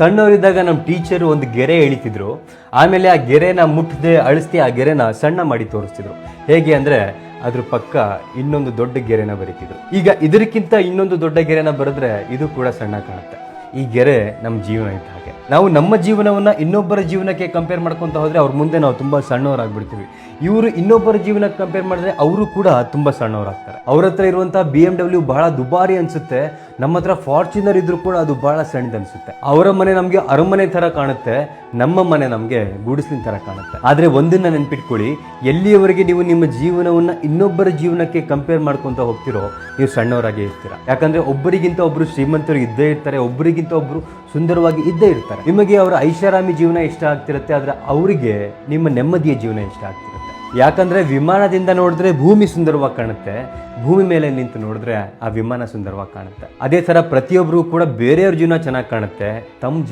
ಸಣ್ಣವರಿದ್ದಾಗ ನಮ್ಮ ಟೀಚರ್ ಒಂದು ಗೆರೆ ಎಳಿತಿದ್ರು. ಆಮೇಲೆ ಆ ಗೆರೆನ ಮುಟ್ಟದೆ ಅಳಿಸ್ತಿ ಆ ಗೆರೆನ ಸಣ್ಣ ಮಾಡಿ ತೋರಿಸ್ತಿದ್ರು. ಹೇಗೆ ಅಂದ್ರೆ ಅದ್ರ ಪಕ್ಕ ಇನ್ನೊಂದು ದೊಡ್ಡ ಗೆರೆನ ಬರೀತಿದ್ರು. ಈಗ ಇದಕ್ಕಿಂತ ಇನ್ನೊಂದು ದೊಡ್ಡ ಗೆರೆನ ಬರೆದ್ರೆ ಇದು ಕೂಡ ಸಣ್ಣ ಕಾಣುತ್ತೆ. ಈ ಗೆರೆ ನಮ್ಮ ಜೀವನ ಇದ್ದ ಹಾಗೆ. ನಾವು ನಮ್ಮ ಜೀವನವನ್ನ ಇನ್ನೊಬ್ಬರ ಜೀವನಕ್ಕೆ ಕಂಪೇರ್ ಮಾಡ್ಕೊಂತ ಹೋದ್ರೆ ಅವ್ರ ಮುಂದೆ ನಾವು ತುಂಬಾ ಸಣ್ಣವರಾಗ್ಬಿಡ್ತೀವಿ. ಇವರು ಇನ್ನೊಬ್ಬರ ಜೀವನಕ್ಕೆ ಕಂಪೇರ್ ಮಾಡಿದ್ರೆ ಅವರು ಕೂಡ ತುಂಬಾ ಸಣ್ಣವರಾಗ್ತಾರೆ. ಅವ್ರ ಹತ್ರ ಇರುವಂತಹ ಬಿ ಎಂ ಡಬ್ಲ್ಯೂ ಬಹಳ ದುಬಾರಿ ಅನ್ಸುತ್ತೆ. ನಮ್ಮ ಹತ್ರ ಫಾರ್ಚುನರ್ ಇದ್ರೂ ಕೂಡ ಅದು ಬಹಳ ಸಣ್ಣದು ಅನಿಸುತ್ತೆ. ಅವರ ಮನೆ ನಮಗೆ ಅರಮನೆ ತರ ಕಾಣುತ್ತೆ, ನಮ್ಮ ಮನೆ ನಮಗೆ ಗುಡಿಸ್ಲಿನ ತರ ಕಾಣುತ್ತೆ. ಆದ್ರೆ ಒಂದನ್ನ ನೆನ್ಪಿಟ್ಕೊಳ್ಳಿ, ಎಲ್ಲಿಯವರೆಗೆ ನೀವು ನಿಮ್ಮ ಜೀವನವನ್ನ ಇನ್ನೊಬ್ಬರ ಜೀವನಕ್ಕೆ ಕಂಪೇರ್ ಮಾಡ್ಕೊಂತ ಹೋಗ್ತಿರೋ, ನೀವು ಸಣ್ಣವರಾಗಿ ಇರ್ತೀರಾ. ಯಾಕಂದ್ರೆ ಒಬ್ಬರಿಗಿಂತ ಒಬ್ರು ಶ್ರೀಮಂತರು ಇದ್ದೇ ಇರ್ತಾರೆ, ಒಬ್ಬರಿಗಿಂತ ಒಬ್ರು ಸುಂದರವಾಗಿ ಇದ್ದೇ ಇರ್ತಾರೆ. ನಿಮಗೆ ಅವರ ಐಷಾರಾಮಿ ಜೀವನ ಇಷ್ಟ ಆಗ್ತಿರುತ್ತೆ, ಆದ್ರೆ ಅವರಿಗೆ ನಿಮ್ಮ ನೆಮ್ಮದಿಯ ಜೀವನ ಇಷ್ಟ ಆಗ್ತಿರುತ್ತೆ. ಯಾಕಂದ್ರೆ ವಿಮಾನದಿಂದ ನೋಡಿದ್ರೆ ಭೂಮಿ ಸುಂದರವಾಗಿ ಕಾಣುತ್ತೆ. ಭೂಮಿ ಮೇಲೆ ನಿಂತು ನೋಡಿದ್ರೆ ಆ ವಿಮಾನ ಸುಂದರವಾಗಿ ಕಾಣುತ್ತೆ. ಅದೇ ಥರ ಪ್ರತಿಯೊಬ್ಬರು ಕೂಡ ಬೇರೆಯವ್ರ ಜೀವನ ಚೆನ್ನಾಗಿ ಕಾಣುತ್ತೆ. ತಮ್ಮ